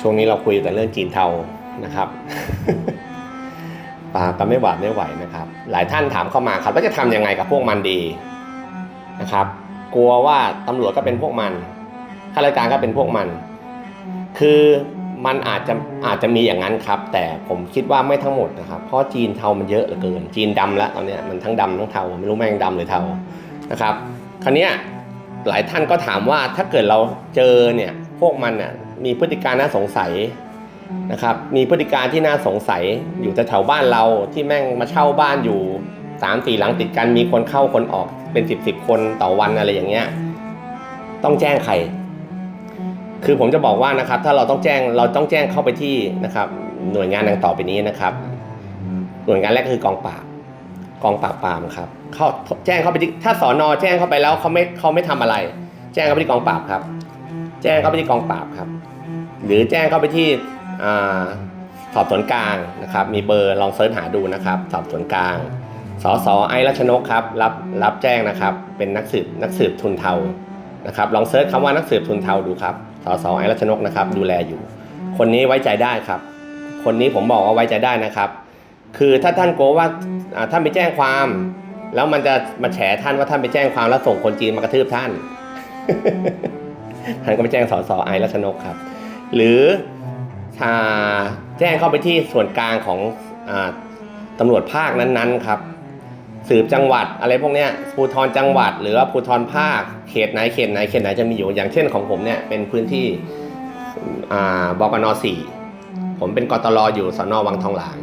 ช่วงนี้เราคุยแต่เรื่องจีนเทานะครับปาปาไม่หวาดไม่ไหวนะครับ หลายท่านถามเข้ามาครับว่าจะทำยังไงกับพวกมันดีนะครับ กลัวว่าตำรวจก็เป็นพวกมันข้าราชการก็เป็นพวกมัน คือมันอาจจะอาจจะมีอย่างนั้นครับ แต่ผมคิดว่าไม่ทั้งหมดนะครับ เพราะจีนเทามันเยอะเหลือเกิน จีนดำแล้วตอนเนี้ยมันทั้งดำทั้งเทาไม่รู้แม่งดำหรือเทานะครับ คราวนี้หลายท่านก็ถามว่าถ้าเกิดเราเจอเนี่ยพวกมันน่ะ มีพฤติการน่าสงสัยนะครับ มีพฤติการที่น่าสงสัยอยู่แถวบ้านเราที่แม่งมาเช่าบ้านอยู่สามสี่หลังติดกันมีคนเข้าคนออกเป็นสิบสิบคนต่อวันอะไรอย่างเงี้ยต้องแจ้งใคร คือผมจะบอกว่านะครับ ถ้าเราต้องแจ้งเราต้องแจ้งเข้าไปที่นะครับ หน่วยงานดังต่อไปนี้นะครับ หน่วยงานแรกคือกองปราบกองปราบปรามครับเขาแจ้งเข้าไปที่ถ้าสอนอแจ้งเข้าไปแล้วเขาไม่เขาไม่ทำอะไร แจ้งเข้าไปที่กองปราบครับ แจ้งเข้าไปที่กองปราบครับ หรือแจ้งเข้าไปที่สอบสวนกลางนะครับ มีเบอร์ลองเสิร์ชหาดูนะครับ สอบสวนกลางสสไอรัชนกครับรับรับแจ้งนะครับ เป็นนักสืบนักสืบทุนเทานะครับ ลองเสิร์ชคำว่านักสืบทุนเทาดูครับสสไอรัชนกนะครับ ดูแลอยู่ คนนี้ไว้ใจได้ครับ คนนี้ผมบอกว่าไว้ใจได้นะครับ คือถ้าท่านกลัวว่าท่านไปแจ้งความ แล้วมันจะมาแฉท่านว่าท่านไปแจ้งความแล้วส่งคนจีนมากระทืบท่าน ท่านก็ไปแจ้งสสไอรัชนกครับ หรืออ่าแจ้งเข้าไปที่ส่วนกลางของอตำรวจภาคนั้นๆครับ สืบจังหวัดอะไรพวกเนี้ยภูธรจังหวัด หรือว่าภูธรภาค เขตไหนเขตไหนเขตไหนจะมีอยู่ อย่างเช่นของผมเนี่ยเป็นพื้นที่บกนสี่ผมเป็นกตลออยู่สนวังทองหลาง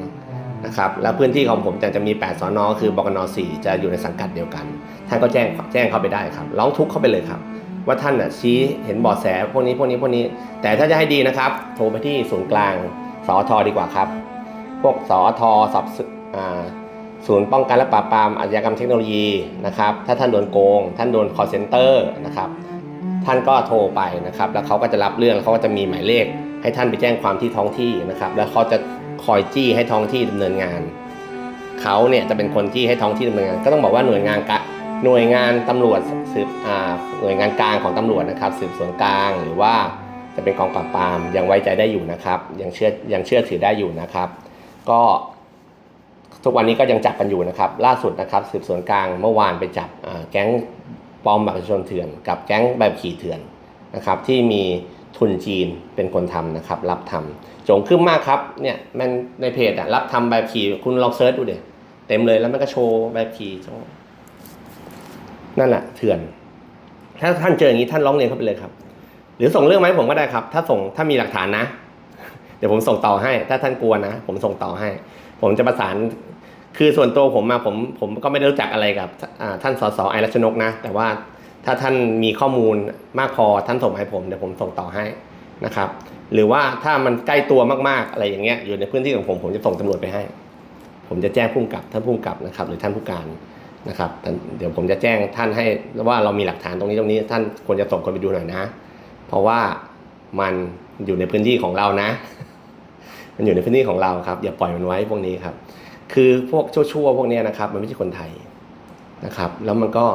นะครับ แล้วพื้นที่ของผมจะจะมี 8สอนคือบกนสี่จะอยู่ในสังกัดเดียวกัน ท่านก็แจ้งแจ้งเข้าไปได้ครับ ร้องทุกข์เข้าไปเลยครับ ว่าท่านน่ะชี้เห็นบาะแสพวกนี้พวกนี้พวกนี้ แต่ถ้าจะให้ดีนะครับ โทรไปที่ศูนย์กลางสอทดีกว่าครับ พวกสอทสอบสอ่าศูนย์ป้องกันและปราบปรามอาชญากรรมเทคโนโลยีนะครับ ถ้าท่านโดนโกง ท่านโดน call center นะครับ ท่านก็โทรไปนะครับ แล้วเขาก็จะรับเรื่องเขาก็จะมีหมายเลข ให้ท่านไปแจ้งความที่ท้องที่นะครับ แล้วเขาจะคอยจี้ให้ท้องที่ดำเนินงานเขาเนี่ยจะเป็นคนที่ให้ท้องที่ดำเนินงาน ก็ต้องบอกว่าหน่วยงานกะ หน่วยงานตำรวจสืบอ่าหน่วยงานกลางของตำรวจนะครับ สืบสวนกลางหรือว่าจะเป็นกองปราบปรามยังไว้ใจได้อยู่นะครับ ยังเชื่อยังเชื่อถือได้อยู่นะครับ ก็ทุกวันนี้ก็ยังจับกันอยู่นะครับ ล่าสุดนะครับ สืบสวนกลางเมื่อวานไปจับแก๊งปลอมบัตรประชาชนเถื่อน กับแก๊งแบบขี่เถื่อนนะครับ ที่มีทุนจีนเป็นคนทำนะครับ รับทำโจงขึ้นมากครับเนี่ยมันในเพจอะรับทำแบบขี่คุณลองเซิร์ชดูเดี๋ยเต็มเลยแล้วมันก็โชว์แบบขี่ นั่นแหละเถื่อน ถ้าท่านเจออย่างนี้ท่านร้องเรียนเข้าไปเลยครับ หรือส่งเรื่องมาให้ผมก็ได้ครับ ถ้าส่งถ้ามีหลักฐานนะ เดี๋ยวผมส่งต่อให้ ถ้าท่านกลัวนะ ผมส่งต่อให้ ผมจะประสานคือส่วนตัวผมมาผมผมก็ไม่ได้รู้จักอะไรกับท่านสสไอรัชนกนะ แต่ว่าถ้าท่านมีข้อมูลมากพอท่านส่งมาให้ผมเดี๋ยวผมส่งต่อให้นะครับ หรือว่าถ้ามันใกล้ตัวมากๆอะไรอย่างเงี้ยอยู่ในพื้นที่ของผมผมจะส่งตำรวจไปให้ ผมจะแจ้งผู้กำกับท่านผู้กำกับนะครับ หรือท่านผู้การ นะครับเดี๋ยวผมจะแจ้งท่านให้ว่าเรามีหลักฐานตรงนี้ตรงนี้ ท่านควรจะส่งคนไปดูหน่อยนะ เพราะว่ามันอยู่ในพื้นที่ของเรานะ มันอยู่ในพื้นที่ของเราครับ อย่าปล่อยมันไว้พวกนี้ครับ คือพวกชั่วๆพวกนี้นะครับ มันไม่ใช่คนไทยนะครับ แล้วมันก็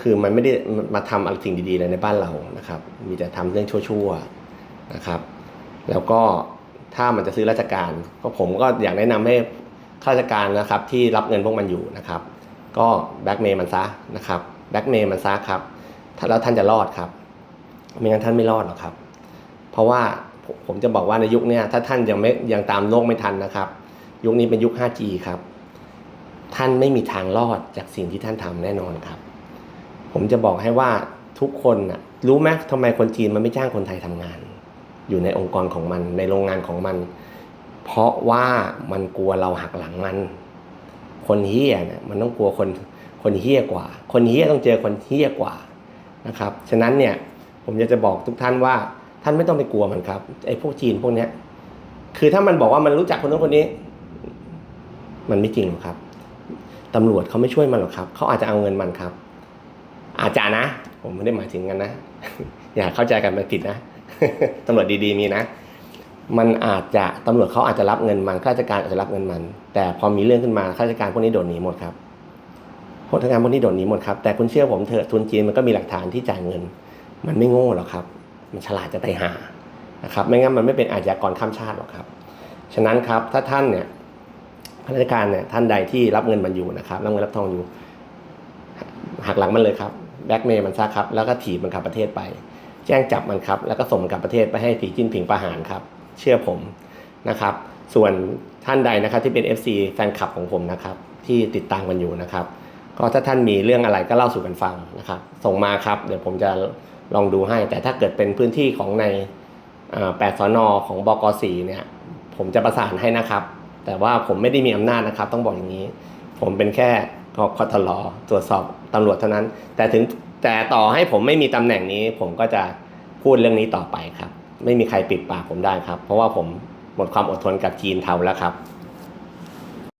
คือมันไม่ได้มาทำอะไรสิ่งดีๆเลยในบ้านเรานะครับ มีแต่ทำเรื่องชั่วๆนะครับ แล้วก็ถ้ามันจะซื้อราชการ ก็ผมก็อยากแนะนำให้ข้าราชการนะครับ ที่รับเงินพวกมันอยู่นะครับ ก็แบ็กเมย์มันซะนะครับแบ็กเมย์มันซะครับแล้วท่านจะรอดครับ ไม่งั้นท่านไม่รอดหรอกครับ เพราะว่าผมจะบอกว่าในยุคนี้ถ้าท่านยังไม่ยังตามโลกไม่ทันนะครับ ยุคนี้เป็นยุค 5G ครับ ท่านไม่มีทางรอดจากสิ่งที่ท่านทำแน่นอนครับ ผมจะบอกให้ว่าทุกคนน่ะรู้ไหมทำไมคนจีนมันไม่จ้างคนไทยทำงาน อยู่ในองค์กรของมันในโรงงานของมัน เพราะว่ามันกลัวเราหักหลังมัน คนเฮี้ยเนี่ยมันต้องกลัวคนคนเฮี้ยกว่า คนเฮี้ยต้องเจอคนเฮี้ยกว่านะครับ ฉะนั้นเนี่ยผมอยากจะบอกทุกท่านว่าท่านไม่ต้องไปกลัวมันครับไอ้พวกจีนพวกเนี้ย คือถ้ามันบอกว่ามันรู้จักคนนู้นคนนี้ มันไม่จริงหรอกครับตำรวจเขาไม่ช่วยมันหรอกครับเขาอาจจะเอาเงินมันครับ อาจจะนะ ผมไม่ได้หมายถึงกันนะ อย่าเข้าใจกันไปผิดนะตำรวจดีๆมีนะ มันอาจจะตำรวจเขาอาจจะรับเงินมันข้าราชการอาจจะรับเงินมัน แต่พอมีเรื่องขึ้นมาข้าราชการพวกนี้โดนหนีหมดครับพวกทำงานพวกนี้โดนหนีหมดครับแต่คุณเชื่อผมเถอะทุนจีนมันก็มีหลักฐานที่จ่ายเงิน มันไม่โง่หรอกครับ มันฉลาดจะไตายหานะครับไม่งั้นมันไม่เป็นอาชญากรข้ามชาติหรอกครับ ฉะนั้นครับถ้าท่านเนี่ยข้าราชการเนี่ยท่านใดที่รับเงินมันอยู่นะครับรับเงินรับทองอยู่หักหลังมันเลยครับแบล็กเมย์มันซะครับแล้วก็ถีบมันกลับประเทศไป แจ้งจับมันครับแล้วก็ส่งมันกลับประเทศไปให้สีจิ้นผิงประหารครับ เชื่อผมนะครับ ส่วนท่านใดนะครับที่เป็น FC แฟนคลับของผมนะครับที่ติดตามกันอยู่นะครับ ก็ถ้าท่านมีเรื่องอะไรก็เล่าสู่กันฟังนะครับ ส่งมาครับ เดี๋ยวผมจะลองดูให้ แต่ถ้าเกิดเป็นพื้นที่ของในแปดสอนอของบกสีเนี่ย ผมจะประสานให้นะครับ แต่ว่าผมไม่ได้มีอำนาจนะครับ ต้องบอกอย่างนี้ ผมเป็นแค่กคทลตรวจสอบตำรวจเท่านั้น แต่ถึงแต่ต่อให้ผมไม่มีตำแหน่งนี้ ผมก็จะพูดเรื่องนี้ต่อไปครับ ไม่มีใครปิดปากผมได้ครับ เพราะว่าผมหมดความอดทนกับจีนเทาแล้วครับ